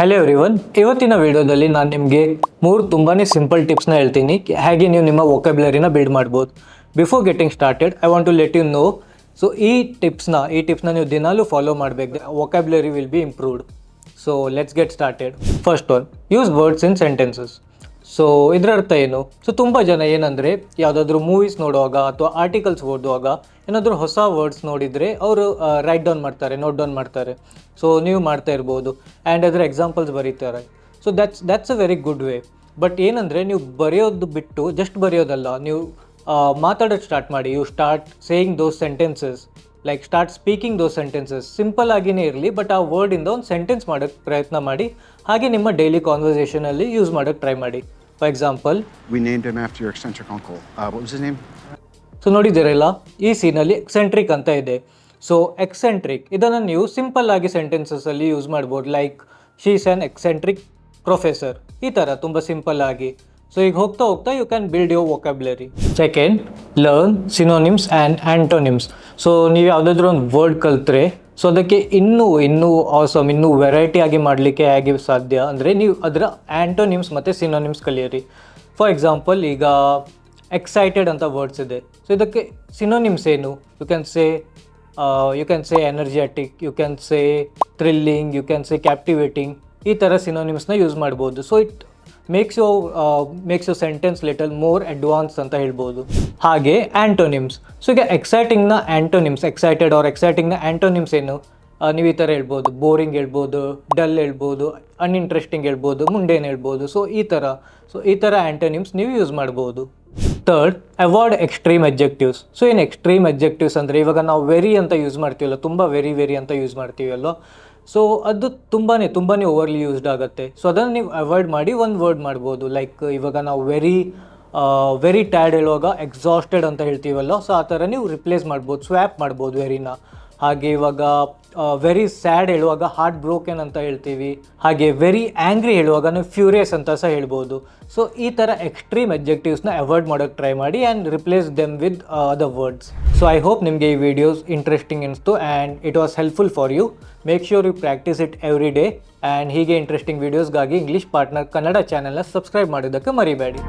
Hello everyone ಇವತ್ತಿನ ವಿಡಿಯೋದಲ್ಲಿ ನಾನು ನಿಮಗೆ ಮೂರು ತುಂಬಾ ಸಿಂಪಲ್ ಟಿಪ್ಸ್ನ ಹೇಳ್ತೀನಿ. ಹೇಗೆ ನೀವು ನಿಮ್ಮ ವೊಕ್ಯಾಬ್ಯುಲರಿನ ಬಿಲ್ಡ್ ಮಾಡ್ಬೋದು. Before getting started I want to let you know so ಈ ಟಿಪ್ಸ್ನ ಈ ಟಿಪ್ಸ್ನ ನೀವು ದಿನಾಲೂ ಫಾಲೋ ಮಾಡಬೇಕು. Vocabulary will be improved so let's get started first one use words in sentences so ಇದರ ಅರ್ಥ ಏನು? ಸೊ ತುಂಬ ಜನ ಏನಂದರೆ, ಯಾವುದಾದ್ರೂ ಮೂವೀಸ್ ನೋಡುವಾಗ ಅಥವಾ ಆರ್ಟಿಕಲ್ಸ್ ಓದುವಾಗ ಏನಾದರೂ ಹೊಸ ವರ್ಡ್ಸ್ ನೋಡಿದರೆ ಅವರು ರೈಟ್ ಡೌನ್ ಮಾಡ್ತಾರೆ ನೋಟ್ ಡೌನ್ ಮಾಡ್ತಾರೆ. ಸೊ ನೀವು ಮಾಡ್ತಾ ಇರ್ಬೋದು. ಆ್ಯಂಡ್ ಅದರ ಎಕ್ಸಾಂಪಲ್ಸ್ ಬರೀತಾರೆ. So that's that's a very good way but ಏನಂದರೆ, ನೀವು ಬರೆಯೋದು ಬಿಟ್ಟು ಜಸ್ಟ್ ಬರೆಯೋದಲ್ಲ, ನೀವು ಮಾತಾಡೋದು ಸ್ಟಾರ್ಟ್ ಮಾಡಿ you start saying those sentences like start speaking those sentences simple ಆಗಿನೇ ಇರಲಿ ಬಟ್ ಆ ವರ್ಡಿಂದ ಒಂದು ಸೆಂಟೆನ್ಸ್ ಮಾಡೋಕ್ಕೆ ಪ್ರಯತ್ನ ಮಾಡಿ, ಹಾಗೆ ನಿಮ್ಮ ಡೈಲಿ ಕಾನ್ವರ್ಸೇಷನಲ್ಲಿ ಯೂಸ್ ಮಾಡೋಕ್ಕೆ ಟ್ರೈ ಮಾಡಿ. For example We named him after your eccentric uncle. Uh, what was his name? So ನೋಡಿದ್ದೀರಲ್ಲ ಈ ಸೀನಲ್ಲಿ ಎಕ್ಸೆಂಟ್ರಿಕ್ ಅಂತ ಇದೆ. ಸೊ ಎಕ್ಸೆಂಟ್ರಿಕ್ ಇದನ್ನು ನೀವು ಸಿಂಪಲ್ ಆಗಿ ಸೆಂಟೆನ್ಸಸಲ್ಲಿ ಯೂಸ್ ಮಾಡ್ಬೋದು. Like she's an eccentric professor ಈ ಥರ ತುಂಬ ಸಿಂಪಲ್ ಆಗಿ. ಸೊ ಈಗ ಹೋಗ್ತಾ ಹೋಗ್ತಾ you can build your vocabulary second learn synonyms and antonyms so ನೀವು ಯಾವುದಾದ್ರೂ ಒಂದು ವರ್ಡ್ ಕಲ್ತ್ರೆ ಸೊ ಅದಕ್ಕೆ ಇನ್ನೂ ಇನ್ನೂ ಆಸಮ್ ಇನ್ನೂ ವೆರೈಟಿ ಆಗಿ ಮಾಡಲಿಕ್ಕೆ ಹೇಗೆ ಸಾಧ್ಯ ಅಂದರೆ ನೀವು ಅದರ ಆ್ಯಂಟೋನಿಮ್ಸ್ ಮತ್ತು ಸಿನೋನಿಮ್ಸ್ ಕಲಿಯಿರಿ. ಫಾರ್ ಎಕ್ಸಾಂಪಲ್ ಈಗ ಎಕ್ಸೈಟೆಡ್ ಅಂತ ವರ್ಡ್ಸ್ ಇದೆ. ಸೊ ಇದಕ್ಕೆ ಸಿನೋನಿಮ್ಸ್ ಏನು? You can say you can say energetic you can say thrilling you can say captivating ಈ ಥರ ಸಿನೋನಿಮ್ಸ್ನ ಯೂಸ್ ಮಾಡ್ಬೋದು. So it makes you makes you sentence little more advance ಅಂತ ಹೇಳ್ಬೋದು. ಹಾಗೆ ಆ್ಯಂಟೋನಿಮ್ಸ್ ಸೊ ಈಗ ಎಕ್ಸೈಟಿಂಗ್ನ ಆ್ಯಂಟೋನಿಮ್ಸ್ ಎಕ್ಸೈಟೆಡ್ ಆರ್ ಎಕ್ಸೈಟಿಂಗ್ನ ಆ್ಯಂಟೋನಿಮ್ಸ್ ಏನು? ನೀವು ಈ ಥರ ಹೇಳ್ಬೋದು. ಬೋರಿಂಗ್ ಹೇಳ್ಬೋದು ಡಲ್ ಹೇಳ್ಬೋದು ಅನ್ಇಂಟ್ರೆಸ್ಟಿಂಗ್ ಹೇಳ್ಬೋದು ಮುಂಡೇನ್ ಹೇಳ್ಬೋದು. ಸೊ ಈ ಥರ. ಸೊ ಈ ಥರ ಆ್ಯಂಟೋನಿಮ್ಸ್ ನೀವು ಯೂಸ್ ಮಾಡ್ಬೋದು. Third avoid extreme adjectives so ಏನು ಎಕ್ಸ್ಟ್ರೀಮ್ ಎಬ್ಜೆಕ್ಟಿವ್ಸ್ ಅಂದರೆ ಇವಾಗ ನಾವು ವೆರಿ ಅಂತ ಯೂಸ್ ಮಾಡ್ತೀವಲ್ಲ, ತುಂಬ ವೆರಿ ವೆರಿ ಅಂತ ಯೂಸ್ ಮಾಡ್ತೀವಲ್ಲ ಸೊ ಅದು ತುಂಬಾ ತುಂಬಾ ಓವರ್ಲಿ ಯೂಸ್ಡ್ ಆಗುತ್ತೆ. ಸೊ ಅದನ್ನು ನೀವು ಅವಾಯ್ಡ್ ಮಾಡಿ ಒಂದು ವರ್ಡ್ ಮಾಡ್ಬೋದು. ಲೈಕ್ ಇವಾಗ ನಾವು ವೆರಿ ವೆರಿ ಟ್ಯಾಡ್ ಹೇಳುವಾಗ ಎಕ್ಸಾಸ್ಟೆಡ್ ಅಂತ ಹೇಳ್ತೀವಲ್ಲ ಸೊ ಆ ಥರ ನೀವು ರಿಪ್ಲೇಸ್ ಮಾಡ್ಬೋದು ಸ್ವ್ಯಾಪ್ ಮಾಡ್ಬೋದು ವೆರಿನ ಹಾಗೆ ಇವಾಗ ವೆರಿ ಸ್ಯಾಡ್ ಹೇಳುವಾಗ ಹಾರ್ಟ್ ಬ್ರೋಕೆನ್ ಅಂತ ಹೇಳ್ತೀವಿ. ಹಾಗೆ ವೆರಿ ಆ್ಯಂಗ್ರಿ ಹೇಳುವಾಗ ನೀವು ಫ್ಯೂರಿಯಸ್ ಅಂತ ಸಹ ಹೇಳ್ಬೋದು. ಸೊ ಈ ಥರ ಎಕ್ಸ್ಟ್ರೀಮ್ ಎಬ್ಜೆಕ್ಟಿವ್ಸ್ನ ಅವಾಯ್ಡ್ ಮಾಡೋಕ್ಕೆ ಟ್ರೈ ಮಾಡಿ and replace them with other words so I hope ನಿಮಗೆ ಈ ವಿಡಿಯೋಸ್ ಇಂಟ್ರೆಸ್ಟಿಂಗ್ ಅನಿಸ್ತು and it was helpful for you make sure you practise it every day and ಹೀಗೆ ಇಂಟ್ರೆಸ್ಟಿಂಗ್ ವೀಡಿಯೋಸ್ಗಾಗಿ ಇಂಗ್ಲೀಷ್ ಪಾರ್ಟ್ನರ್ ಕನ್ನಡ ಚಾನೆಲ್ನ subscribe ಮಾಡೋದಕ್ಕೆ ಮರಿಬೇಡಿ.